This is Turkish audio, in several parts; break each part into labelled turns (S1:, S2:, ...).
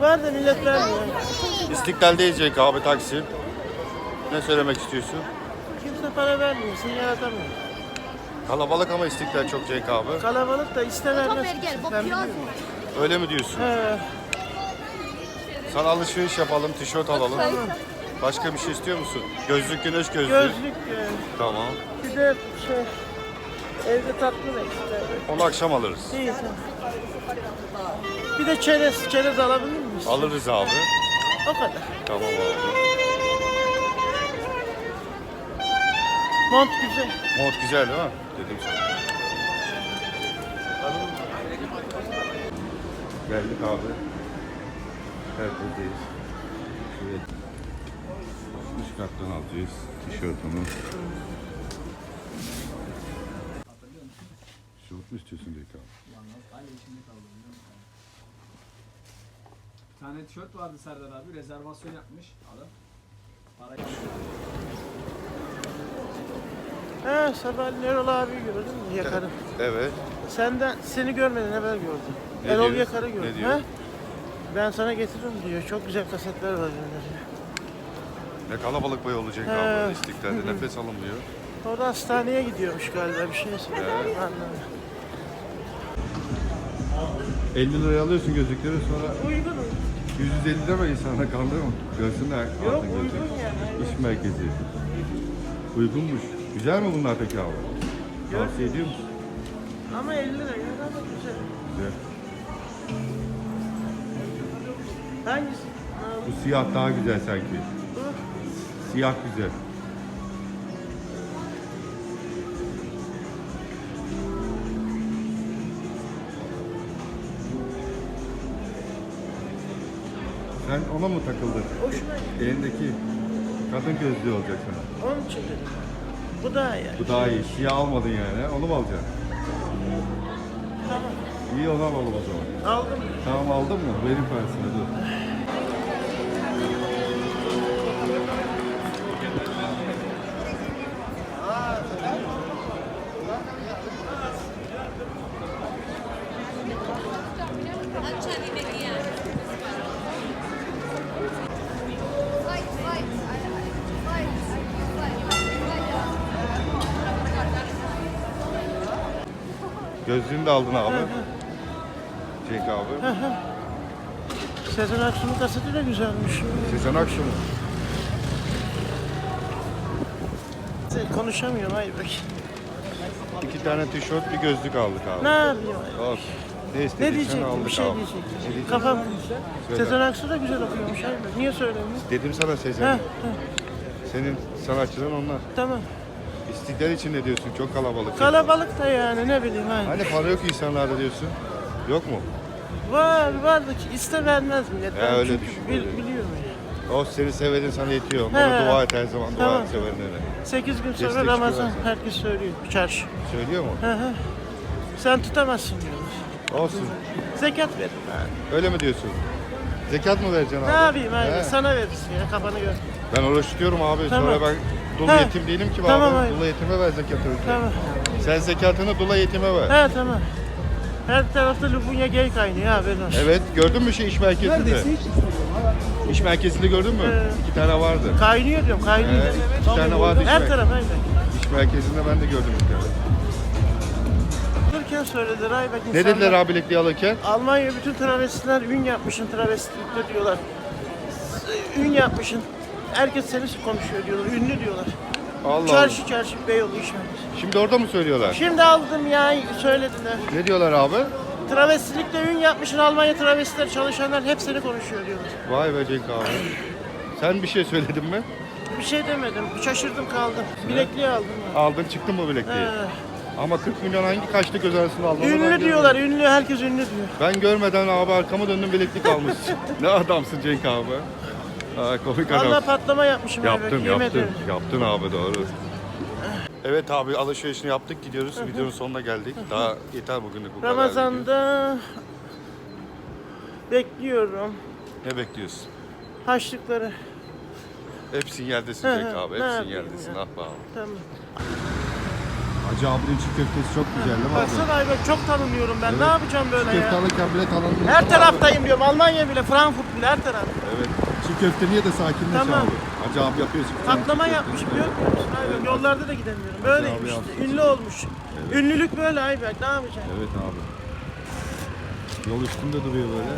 S1: Var da millet vermiyor.
S2: İstiklal'deyiz Cenk abi Taksim. Ne söylemek istiyorsun?
S1: Kimse para vermiyor. Sinyal atamıyor.
S2: Kalabalık ama İstiklal çok Cenk abi.
S1: Kalabalık da iste vermez.
S3: ver gel.
S1: Ben biliyorum.
S2: Öyle mi diyorsun?
S1: He.
S2: Sana alışveriş yapalım, tişört alalım. Başka bir şey istiyor musun? Gözlük, güneş gözlüğü.
S1: Gözlük. e,
S2: Tamam.
S1: Bir de şey evde tatlı da işte.
S2: Onu akşam alırız.
S1: İyi tamam. Bir de çerez, çerez alabilir miyiz?
S2: Alırız abi.
S1: O kadar.
S2: Tamam abi.
S1: Mont güzel.
S2: Mont güzel değil mi? Dedim sana. Geldik abi. Herkeseyiz. Evet. Üst kattan alacağız tişörtümü. Tişört mü istiyorsun Cenk abi?
S4: Bir tane tişört vardı Serdar abi. Rezervasyon yapmış adam. Para
S1: He sabah Erol abi gördün mü? Yakarı.
S2: Evet.
S1: Senden seni görmeden evvel gördüm.
S2: Ne
S1: Erol
S2: diyor?
S1: Yakar'ı
S2: Ne
S1: gördüm.
S2: diyor?
S1: Ha? Ben sana getiririm diyor. Çok güzel kasetler var gönderiyor.
S2: Ne kalabalık boy olacak
S1: He.
S2: abi İstiklal'de nefes alınmıyor.
S1: Orada hastaneye gidiyormuş galiba bir şey söyledi. Anladım.
S2: 50 liraya alıyorsun gözlükleri sonra
S1: Uygun uygun.
S2: 150 deme insana kandırma. Görsünler
S1: Yok uygun yani.
S2: İş merkezi. Uygunmuş. Güzel mi bunlar peki abi? Tavsiye ediyor musun?
S1: Ama 50 lira ya da güzel.
S2: Güzel.
S1: Hangisi? Ha,
S2: Bu siyah daha güzel sanki. Siyah güzel. Sen ona mı takıldın?
S1: Hoşuma gitti.
S2: Elindeki kadın gözlüğü olacak sana.
S1: Onun için dedim. Bu daha iyi.
S2: Bu daha iyi. Siyah almadın yani. Onu mu alacaksın?
S1: Tamam.
S2: İyi onu alalım o zaman.
S1: Aldım.
S2: Tamam aldın mı? Verin parasını dur. Gözlüğünü de aldın abi. Cenk abi.
S1: Sezen Aksu'nun kaseti de güzelmiş.
S2: Sezen Aksu mu?
S1: Konuşamıyorum ay bak.
S2: İki tane tişört bir gözlük aldık abi.
S1: Ne yapayım?
S2: Olsun. Ne
S1: Ne
S2: istediysen
S1: diyecektim?
S2: aldık
S1: Bir şey
S2: abi.
S1: diyecektim.
S2: Ne diyecektin?
S1: Kafam.
S2: Söyle.
S1: Sezen Aksu da güzel okuyormuş ay bak. Niye söylemiyorsun?
S2: Dedim sana
S1: Ha,
S2: Sezen.
S1: ha,
S2: Senin sanatçıların onlar.
S1: tamam.
S2: İstiklal için ne diyorsun? Çok kalabalık.
S1: Kalabalık da yani ne bileyim hani.
S2: Hani para yok insanlarda diyorsun. Yok mu?
S1: Var var da ki iste vermez millet.
S2: Ya
S1: Ben
S2: öyle
S1: çünkü
S2: düşün, öyle.
S1: biliyorum ya.
S2: O seni sevenin sana yetiyor.
S1: He.
S2: Ona dua et her zaman. Dua
S1: Tamam.
S2: et sevenlere.
S1: 8 gün sonra
S2: Destek
S1: Ramazan herkes söylüyor. Çarşı.
S2: Söylüyor mu?
S1: Hı hı. Sen tutamazsın diyorlar.
S2: Olsun.
S1: Zekat verin abi.
S2: Öyle mi diyorsun? Zekat mı vereceksin abi?
S1: Ne yapayım abi?
S2: He.
S1: Sana verirsin ya kafanı gör.
S2: Ben oruç tutuyorum abi.
S1: Tamam.
S2: Sonra ben dul
S1: He.
S2: yetim değilim ki
S1: Tamam
S2: abi.
S1: abi.
S2: Dul yetime ver zekatı önce.
S1: Tamam.
S2: Sen zekatını dula yetime ver.
S1: He tamam. Her tarafta lubunya gay kaynıyor haberin olsun.
S2: Evet gördün mü şey iş merkezinde? İş merkezinde gördün mü?
S1: Evet.
S2: İki tane vardı.
S1: Kaynıyor diyorum kaynıyor.
S2: Evet, iki tane vardı iş,
S1: Her
S2: mer-
S1: taraf aynen.
S2: iş merkezinde ben de gördüm bir tane.
S1: Dururken söylediler ay bak
S2: Ne
S1: insanlar-
S2: dediler abi bilekliği alırken?
S1: Almanya bütün travestiler ün yapmışın travestilikte diyorlar. Ün yapmışın. Herkes seni konuşuyor diyorlar. Ünlü diyorlar.
S2: Allah Allah.
S1: Çarşı çarşı Beyoğlu iş merkezi.
S2: Şimdi orada mı söylüyorlar?
S1: Şimdi aldım ya söylediler.
S2: Ne diyorlar abi?
S1: Travestilikte ün yapmışın Almanya travestiler çalışanlar hep seni konuşuyor diyorlar.
S2: Vay be Cenk abi. Sen bir şey söyledin mi?
S1: Bir şey demedim. Şaşırdım kaldım. Bilekliği aldım. ya.
S2: Aldın çıktın mı bilekliği?
S1: He.
S2: Ama 40 milyon hangi kaçta göz arasında ben
S1: Ünlü
S2: görmedim.
S1: diyorlar, ünlü. Herkes ünlü diyor.
S2: Ben görmeden abi arkamı döndüm bileklik almışsın. ne adamsın Cenk abi. Ha, komik
S1: Vallahi
S2: adam.
S1: patlama yapmışım.
S2: Yaptın
S1: evet, yemin
S2: yaptın.
S1: ederim.
S2: Yaptın abi doğru. Evet abi alışverişini yaptık gidiyoruz. Videonun sonuna geldik. Daha yeter bugünlük bu kadar.
S1: Ramazan'da bekliyorum.
S2: Ne bekliyorsun?
S1: Haçlıkları.
S2: Hep sinyaldesin
S1: Hı
S2: Cenk abi.
S1: ne
S2: Hep
S1: yapayım
S2: sinyaldesin.
S1: ya?
S2: Ah be abi.
S1: Tamam.
S2: Hacı abinin çiğ köftesi çok güzel değil mi abi?
S1: Baksana Ayberk çok tanınıyorum ben. Ne
S2: Evet.
S1: yapacağım böyle
S2: Çiğ köfte
S1: ya?
S2: alırken bile tanındın.
S1: Her taraftayım diyorum. Almanya bile, Frankfurt bile her taraf.
S2: Evet. Çiğ köfte niye de sakinleş
S1: Tamam.
S2: abi. Hacı abi yapıyor çiğ
S1: Patlama
S2: çiğ
S1: yapmış görmüyor musun Ayberk? Yollarda da gidemiyorum. Böyleyim
S2: abi
S1: işte. Ünlü olmuş. Ünlülük böyle Ayberk. Ne yapacaksın?
S2: Evet abi. Yol üstünde duruyor böyle.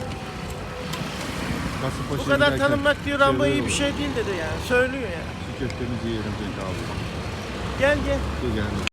S2: Kasımpaşa
S1: Bu kadar
S2: giderken
S1: tanınmak diyor Rambo iyi bir şey değil dedi yani. Söylüyor yani.
S2: Çiğ köftemizi yiyelim Cenk abi.
S1: Gel gel.
S2: Dur gelme.